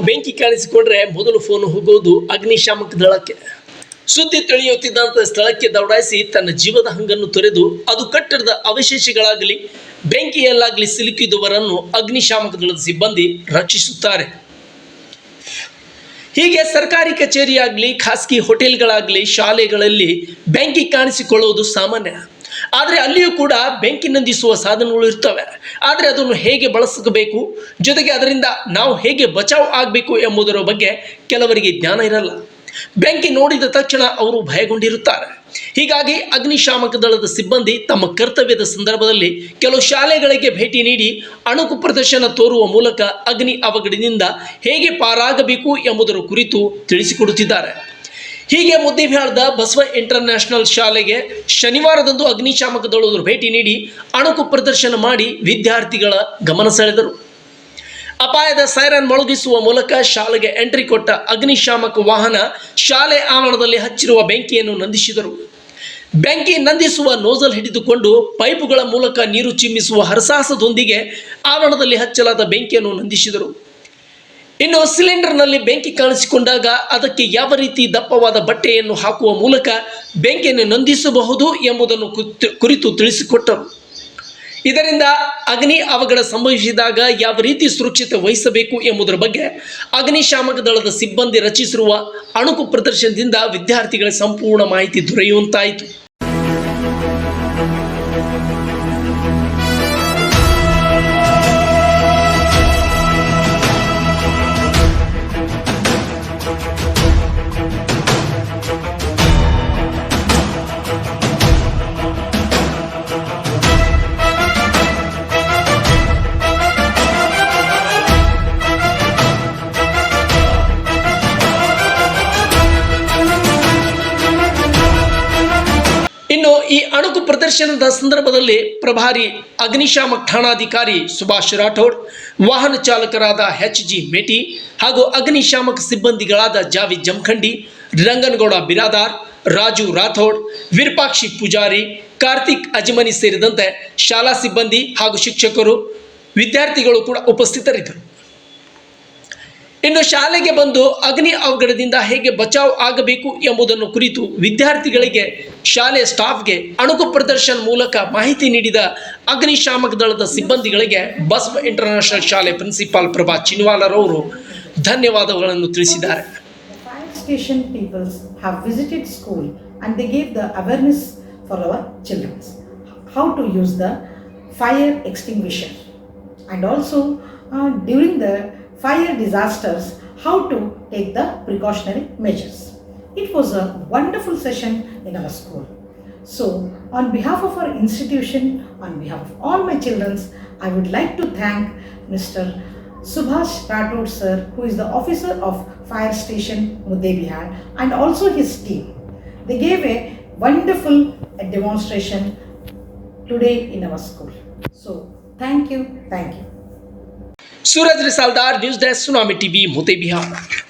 ಬೆಂಕಿ ಕಾಣಿಸಿಕೊಂಡ್ರೆ ಮೊದಲು ಫೋನ್ ಹೋಗೋದು ಅಗ್ನಿಶಾಮಕ ದಳಕ್ಕೆ. ಸುದ್ದಿ ತಿಳಿಯುತ್ತಿದ್ದಂತ ಸ್ಥಳಕ್ಕೆ ದೌಡಾಯಿಸಿ ತನ್ನ ಜೀವದ ಹಂಗನ್ನು ತೊರೆದು ಅದು ಕಟ್ಟಡದ ಅವಶೇಷಗಳಾಗಲಿ, ಬೆಂಕಿಯಲ್ಲಾಗಲಿ ಸಿಲುಕಿದವರನ್ನು ಅಗ್ನಿಶಾಮಕ ದಳದ ಸಿಬ್ಬಂದಿ ರಕ್ಷಿಸುತ್ತಾರೆ. ಹೀಗೆ ಸರ್ಕಾರಿ ಕಚೇರಿಯಾಗಲಿ, ಖಾಸಗಿ ಹೋಟೆಲ್ಗಳಾಗಲಿ, ಶಾಲೆಗಳಲ್ಲಿ ಬೆಂಕಿ ಕಾಣಿಸಿಕೊಳ್ಳುವುದು ಸಾಮಾನ್ಯ. ಆದರೆ ಅಲ್ಲಿಯೂ ಕೂಡ ಬೆಂಕಿ ನಂದಿಸುವ ಸಾಧನಗಳು ಇರ್ತವೆ. ಆದರೆ ಅದನ್ನು ಹೇಗೆ ಬಳಸಬೇಕು? ಜೊತೆಗೆ ಅದರಿಂದ ನಾವು ಹೇಗೆ ಬಚಾವ್ ಆಗಬೇಕು ಎಂಬುದರ ಬಗ್ಗೆ ಕೆಲವರಿಗೆ ಜ್ಞಾನ ಇರಲ್ಲ. ಬೆಂಕಿ ನೋಡಿದ ತಕ್ಷಣ ಅವರು ಭಯಗೊಂಡಿರುತ್ತಾರೆ. ಹೀಗಾಗಿ ಅಗ್ನಿಶಾಮಕ ದಳದ ಸಿಬ್ಬಂದಿ ತಮ್ಮ ಕರ್ತವ್ಯದ ಸಂದರ್ಭದಲ್ಲಿ ಕೆಲವು ಶಾಲೆಗಳಿಗೆ ಭೇಟಿ ನೀಡಿ ಅಣುಕು ಪ್ರದರ್ಶನ ತೋರುವ ಮೂಲಕ ಅಗ್ನಿ ಅವಘಡದಿಂದ ಹೇಗೆ ಪಾರಾಗಬೇಕು ಎಂಬುದರ ಕುರಿತು ತಿಳಿಸಿಕೊಡುತ್ತಿದ್ದಾರೆ. ಹೀಗೆ ಮುದ್ದೇಬಿಹಾಳದ ಬಸವ ಇಂಟರ್ನ್ಯಾಷನಲ್ ಶಾಲೆಗೆ ಶನಿವಾರದಂದು ಅಗ್ನಿಶಾಮಕ ದಳದವರು ಭೇಟಿ ನೀಡಿ ಅಣುಕು ಪ್ರದರ್ಶನ ಮಾಡಿ ವಿದ್ಯಾರ್ಥಿಗಳ ಗಮನ ಸೆಳೆದರು. ಅಪಾಯದ ಸೈರನ್ ಮೊಳಗಿಸುವ ಮೂಲಕ ಶಾಲೆಗೆ ಎಂಟ್ರಿ ಕೊಟ್ಟ ಅಗ್ನಿಶಾಮಕ ವಾಹನ ಶಾಲೆ ಆವರಣದಲ್ಲಿ ಹಚ್ಚಿರುವ ಬೆಂಕಿಯನ್ನು ನಂದಿಸಿದರು. ಬೆಂಕಿ ನಂದಿಸುವ ನೋಜಲ್ ಹಿಡಿದುಕೊಂಡು ಪೈಪುಗಳ ಮೂಲಕ ನೀರು ಚಿಮ್ಮಿಸುವ ಹರಸಾಹಸದೊಂದಿಗೆ ಆವರಣದಲ್ಲಿ ಹಚ್ಚಲಾದ ಬೆಂಕಿಯನ್ನು ನಂದಿಸಿದರು. ಇನ್ನು ಸಿಲಿಂಡರ್ನಲ್ಲಿ ಬೆಂಕಿ ಕಾಣಿಸಿಕೊಂಡಾಗ ಅದಕ್ಕೆ ಯಾವ ರೀತಿ ದಪ್ಪವಾದ ಬಟ್ಟೆಯನ್ನು ಹಾಕುವ ಮೂಲಕ ಬೆಂಕಿಯನ್ನು ನಂದಿಸಬಹುದು ಎಂಬುದನ್ನು ಕುರಿತು ತಿಳಿಸಿಕೊಟ್ಟರು. ಇದರಿಂದ ಅಗ್ನಿ ಅವಘಡ ಸಂಭವಿಸಿದಾಗ ಯಾವ ರೀತಿ ಸುರಕ್ಷತೆ ವಹಿಸಬೇಕು ಎಂಬುದರ ಬಗ್ಗೆ ಅಗ್ನಿಶಾಮಕ ದಳದ ಸಿಬ್ಬಂದಿ ರಚಿಸಿರುವ ಅಣುಕು ಪ್ರದರ್ಶನದಿಂದ ವಿದ್ಯಾರ್ಥಿಗಳ ಸಂಪೂರ್ಣ ಮಾಹಿತಿ ದೊರೆಯುವಂತಾಯಿತು. ಅಣುಕು ಪ್ರದರ್ಶನದ ಸಂದರ್ಭದಲ್ಲಿ ಪ್ರಭಾರಿ ಅಗ್ನಿಶಾಮಕ ಠಾಣಾಧಿಕಾರಿ ಸುಭಾಷ್ ರಾಠೋಡ್, ವಾಹನ ಚಾಲಕರಾದ ಎಚ್ ಜಿ ಮೇಟಿ ಹಾಗೂ ಅಗ್ನಿಶಾಮಕ ಸಿಬ್ಬಂದಿಗಳಾದ ಜಾವಿದ್ ಜಮಖಂಡಿ, ರಂಗನಗೌಡ ಬಿರಾದಾರ್, ರಾಜು ರಾಥೋಡ್, ವಿರೂಪಾಕ್ಷಿ ಪೂಜಾರಿ, ಕಾರ್ತಿಕ್ ಅಜಮನಿ ಸೇರಿದಂತೆ ಶಾಲಾ ಸಿಬ್ಬಂದಿ ಹಾಗೂ ಶಿಕ್ಷಕರು, ವಿದ್ಯಾರ್ಥಿಗಳು ಕೂಡ ಉಪಸ್ಥಿತರಿದ್ದರು. ಇನ್ನು ಶಾಲೆಗೆ ಬಂದು ಅಗ್ನಿ ಅವಘಡದಿಂದ ಹೇಗೆ ಬಚಾವ್ ಆಗಬೇಕು ಎಂಬುದನ್ನು ಕುರಿತು ವಿದ್ಯಾರ್ಥಿಗಳಿಗೆ ಶಾಲೆ ಸ್ಟಾಫ್ಗೆ ಅಣುಕು ಪ್ರದರ್ಶನ ಮೂಲಕ ಮಾಹಿತಿ ನೀಡಿದ ಅಗ್ನಿಶಾಮಕ ದಳದ ಸಿಬ್ಬಂದಿಗಳಿಗೆ ಬಸವ ಇಂಟರ್ನ್ಯಾಷನಲ್ ಶಾಲೆ ಪ್ರಿನ್ಸಿಪಾಲ್ ಪ್ರಭಾ ಚಿನ್ವಾಲರ್ ಅವರು ಧನ್ಯವಾದಗಳನ್ನು ತಿಳಿಸಿದ್ದಾರೆ. Fire station people have visited school and fire disasters how to take the precautionary measures. It was a wonderful session in our school. So, on behalf of our institution, on behalf of all my children, I would like to thank Mr. Subhash Rathod sir, who is the officer of Fire Station Muddebihar, and also his team. They gave a wonderful demonstration today in our school. So, thank you, thank you. Suraj Risaldar news desk Tsunami TV Mote Bihar.